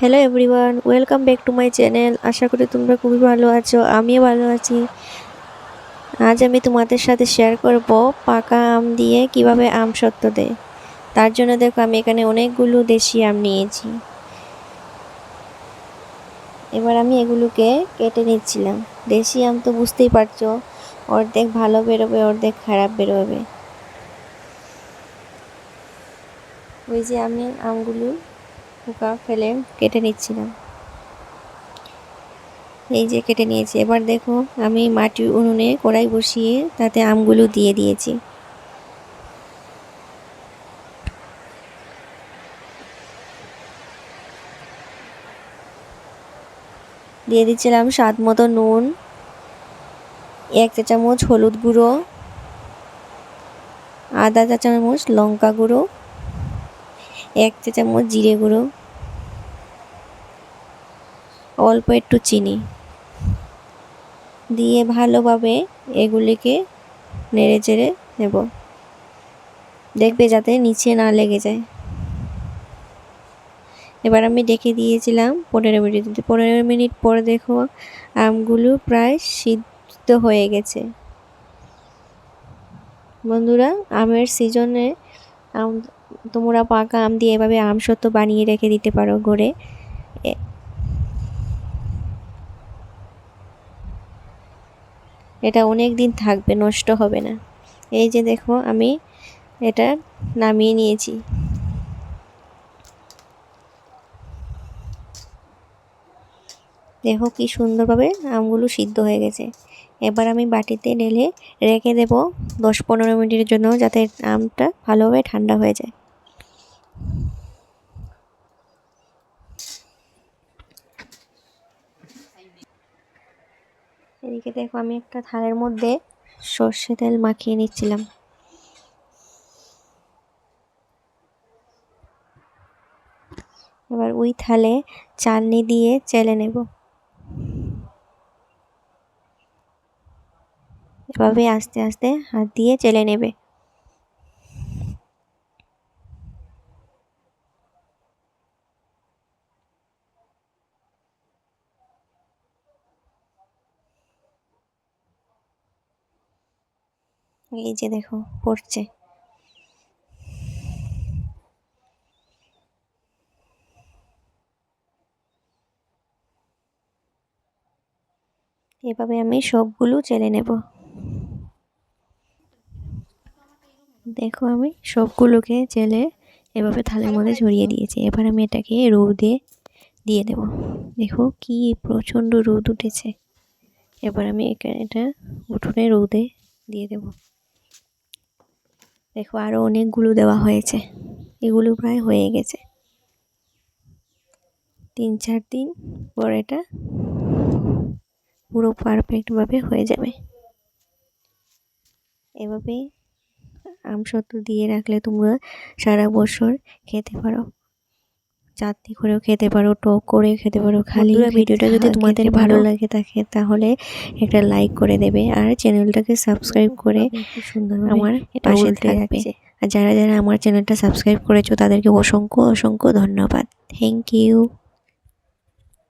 Hello everyone welcome back to my channel আশা করি তোমরা খুবই ভালো আছো, আমিও ভালো আছি। আজ আমি তোমাদের সাথে শেয়ার করব পাকা আম দিয়ে কীভাবে আম সত্ত্ব দেয়। তার জন্য দেখো আমি এখানে অনেকগুলো দেশি আম নিয়েছি। এবার আমি এগুলোকে কেটে নিচ্ছিলাম। দেশি আম তো বুঝতেই পারছ, অর্ধেক ভালো বেরোবে, অর্ধেক খারাপ বেরোবে। ওই যে আমি আমগুলো পোকা ফেলে কেটে নিচ্ছিলাম। এই যে কেটে নিয়েছি। এবার দেখো, আমি মাটির উনুনে কড়াই বসিয়ে তাতে আমগুলো দিয়ে দিয়েছি। দিয়ে দিচ্ছিলাম স্বাদ মতো নুন, এক চা চামচ হলুদ গুঁড়ো, আদা চা চামচ লঙ্কা গুঁড়ো এক চা চামচ জিরে গুঁড়ো, অল্প একটু চিনি দিয়ে ভালোভাবে এগুলিকে নেড়ে চেড়ে নেব। দেখবে যাতে নিচে না লেগে যায়। এবার আমি ডেকে দিয়েছিলাম পনেরো মিনিট। পনেরো মিনিট পরে দেখো আমগুলো প্রায় সিদ্ধ হয়ে গেছে। বন্ধুরা, আমের সিজনে আম তোমরা পাকা আম দিয়ে এভাবে আম সত্য বানিয়ে রেখে দিতে পারো ঘরে। এটা অনেক দিন থাকবে, নষ্ট হবে না। এই যে দেখো, আমি এটা নামিয়ে নিয়েছি। দেখো কি সুন্দরভাবে আমগুলো সিদ্ধ হয়ে গেছে। এবার আমি বাটিতে ঢেলে রেখে দেব দশ পনেরো মিনিটের জন্য যাতে আমটা ভালোভাবে ঠান্ডা হয়ে যায়। এদিকে দেখো আমি একটা থালের মধ্যে সর্ষে তেল মাখিয়ে নিচ্ছিলাম। এবার ওই থালে চালনি দিয়ে চেলে নেব। এভাবে আস্তে আস্তে হাত দিয়ে চেলে নেবে। এই যে দেখো, পড়ছে। এভাবে আমি সবগুলো চেলে নেব। দেখো আমি সবগুলোকে জেলে এভাবে থালের মধ্যে ঝরিয়ে দিয়েছি। এবার আমি এটাকে রোদে দিয়ে দেব। দেখো কি প্রচণ্ড রোদ উঠেছে। এবার আমি এখানে এটা উঠোনে রোদে দিয়ে দেব। দেখো আরও অনেকগুলো দেওয়া হয়েছে। এগুলো প্রায় হয়ে গেছে। তিন চার দিন পর এটা পুরো পারফেক্টভাবে হয়ে যাবে। এভাবে আমসত্ব দিয়ে রাখলে তোমরা সারা বছর খেতে পারো। চাটনি করেও খেতে পারো টক করে খেতে পারো। খালি ভিডিওটা যদি তোমাদের ভালো লাগে থাকে তাহলে একটা লাইক করে দেবে আর চ্যানেলটাকে সাবস্ক্রাইব করে সুন্দর আমার পাশে থাকবে। আর যারা যারা আমার চ্যানেলটা সাবস্ক্রাইব করেছ তাদেরকে অসংখ্য অসংখ্য ধন্যবাদ। Thank you